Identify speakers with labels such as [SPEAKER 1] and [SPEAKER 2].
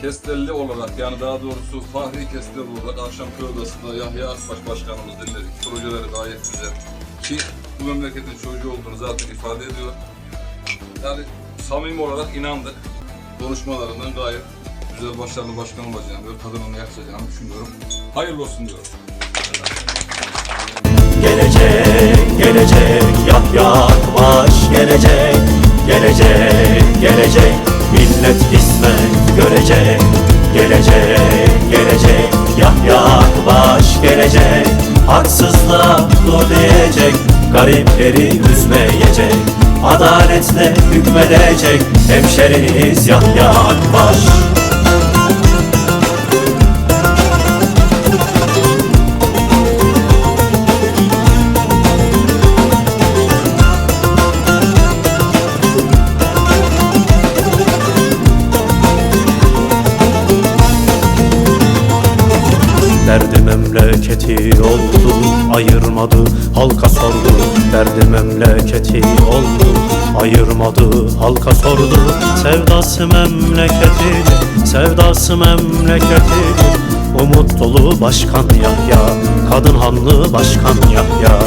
[SPEAKER 1] Kestelli olarak yani daha doğrusu Fahri Kestelli olarak akşam köy odasında Yahya Akbaş Başkanımız dinledik. Projeleri gayet güzel. Ki bu memleketin çocuğu olduğunu zaten ifade ediyor. Yani samimi olarak inandık. Konuşmalarından gayet güzel başarılı başkan olacağını ve kadının yakacağını düşünüyorum. Hayırlı olsun diyorum.
[SPEAKER 2] Gelecek, gelecek, Yahya Akbaş gelecek Gelecek, gelecek, millet Haksızlığa dur diyecek, garipleri üzmeyecek Adaletle hükmedecek, hemşeriniz Yahya Akbaş memleketi oldu ayırmadı halka sordu. Derdi memleketi oldu ayırmadı halka sordu. Sevdası memleketi sevdası memleketi Umut dolu başkan Yahya kadın hanlı başkan Yahya